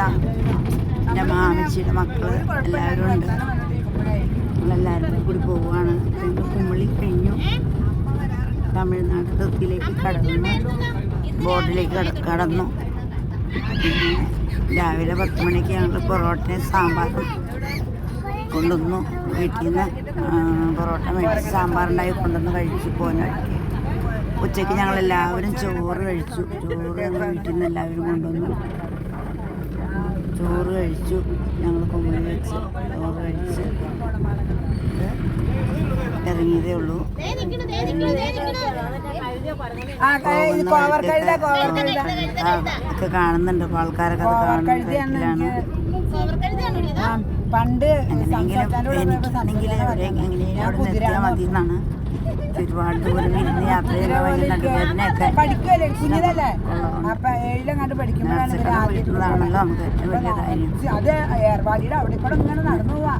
കേട്ടോ എന്റെ മാമച്ചിയുടെ മക്കൾ എല്ലാവരും ഉണ്ട്. ഞങ്ങളെല്ലാവരും കൂടി പോവുകയാണ്. എന്റെ കുമ്മിളി കഴിഞ്ഞു. തമിഴ്നാട് തൊത്തിയിലേക്ക് കടന്നു. ബോർഡിലേക്ക് കടന്നു. പിന്നെ രാവിലെ പത്ത് മണിക്ക് ഞങ്ങൾ പൊറോട്ടയും സാമ്പാറും കൊണ്ടുവന്നു. വീട്ടിൽ നിന്ന് പൊറോട്ട മേടിച്ച് സാമ്പാറുണ്ടായി കൊണ്ടുവന്ന് കഴിച്ചു പോകാനായിട്ട് ഉച്ചയ്ക്ക് ഞങ്ങളെല്ലാവരും ചോറ് കഴിച്ചു. ചോറ് ഞങ്ങൾ വീട്ടിൽ നിന്ന് എല്ലാവരും കൊണ്ടുവന്നു. ചോറ് കഴിച്ചു. ഞങ്ങൾ കൊമ്പിൽ വെച്ച് ചോറ് കഴിച്ച് ഇറങ്ങിയതേ ഉള്ളൂ. ഒക്കെ കാണുന്നുണ്ട്. അപ്പോൾ ആൾക്കാരൊക്കെ അത് കാണുന്നുണ്ടാണ് പണ്ട് എനിക്കാണെങ്കിൽ അവിടെ നിന്ന് എത്തിയാൽ മതി എന്നാണ് ഇരുന്ന് യാത്ര ചെയ്യുന്ന വഴി നടുവേദനയൊക്കെ നമുക്ക് ഏറ്റവും വലിയ കാര്യം. അത് ഏർവാടിയുടെ അവിടെ ഇങ്ങനെ നടന്നു പോവാ.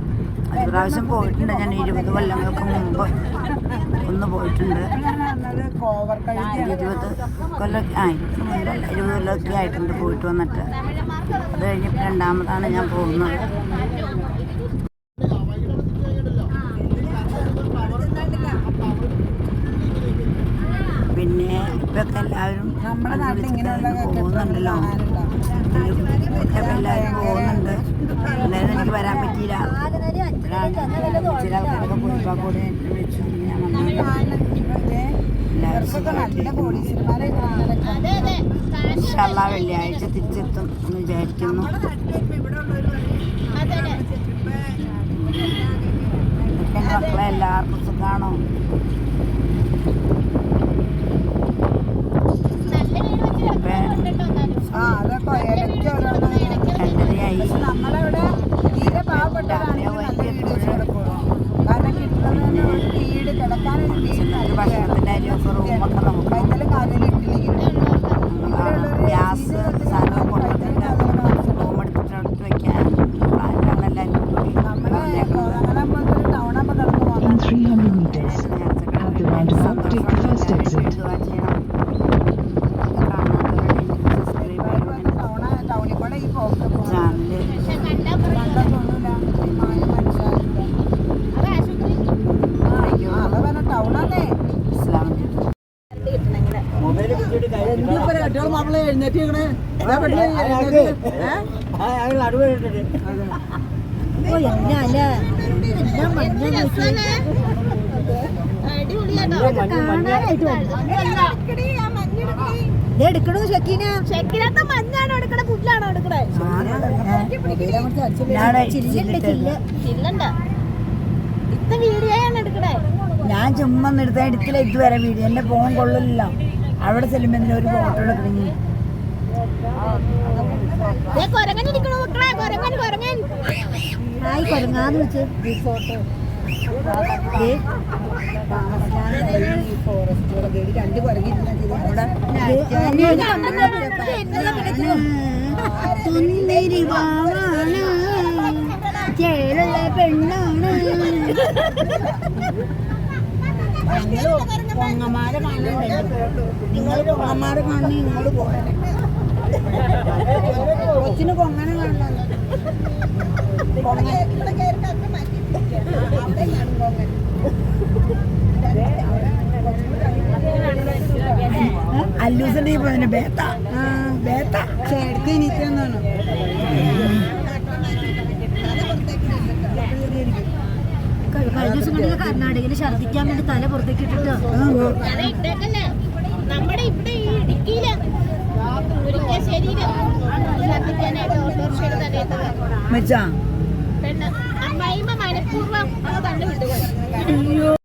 ഒരു പ്രാവശ്യം പോയിട്ടുണ്ട്. ഞാൻ ഇരുപത് കൊല്ലങ്ങൾക്ക് മുമ്പ് ഒന്ന് പോയിട്ടുണ്ട്. ഇരുപത് കൊല്ലം ആ ഇരുപത് ഇരുപത് കൊല്ലമൊക്കെ ആയിട്ടുണ്ട് പോയിട്ട് വന്നിട്ട്. അത് കഴിഞ്ഞപ്പോൾ രണ്ടാമതാണ് ഞാൻ പോകുന്നത് പിന്നെ ഇപ്പൊക്കെ എല്ലാവരും നമ്മുടെ നാട്ടിൽ ഇങ്ങനെയുള്ളതൊക്കെ പോകുന്നുണ്ടല്ലോ. എല്ലാവരും പോകുന്നുണ്ട്. എന്തായാലും എനിക്ക് വരാൻ പറ്റിയില്ല. ചില ആൾക്കാരൊക്കെ പോയപ്പോൾ കൂടെ വിളിച്ചു ഞാൻ ഇൻഷാല്ലാ വെള്ളിയാഴ്ച തിരിച്ചെത്തും എന്ന് വിചാരിക്കുന്നു. മക്കളെ എല്ലാവർക്കും സുഖമാണോ എടുക്കണേ വീഡിയോയാണ് എടുക്കണേ. ഞാൻ ചുമ്മാ എടുത്താൽ എടുത്തില്ല ഇതുവരെ വീഡിയോ. എന്റെ ഫോൺ കൊള്ളില്ല. അവിടെ ചെല്ലുമ്പോ ഒരു ഫോട്ടോ എടുക്കണമെങ്കിൽ ദേ കൊരങ്ങൻ ഇരിക്കണു മക്കളെ കൊരങ്ങൻ കൊരങ്ങൻ. ആയി കൊരങ്ങാന്ന് വെച്ച് രണ്ട് വാവാണ് ചേലുള്ള പെണ്ണാണ്. പൊങ്ങമാരെ കാണുന്നുണ്ട്. നിങ്ങൾ പൊങ്ങന്മാരെ പോകണേ കൊച്ചിന് പൊങ്ങനെ കാണണം അല്ലൂസിന്റെ പോയതിന് ബേത്ത. ബേത്ത. ചേട്ടത്തി എനിക്കെന്നാണ് ദിവസം കർണാടകയിൽ ഛർദിക്കാൻ വേണ്ടി തല പുറത്തേക്ക് ഇട്ടിട്ട് നമ്മുടെ ഇവിടെ ഈ ശരീരം മച്ചാ. മനഃപൂർവം അത്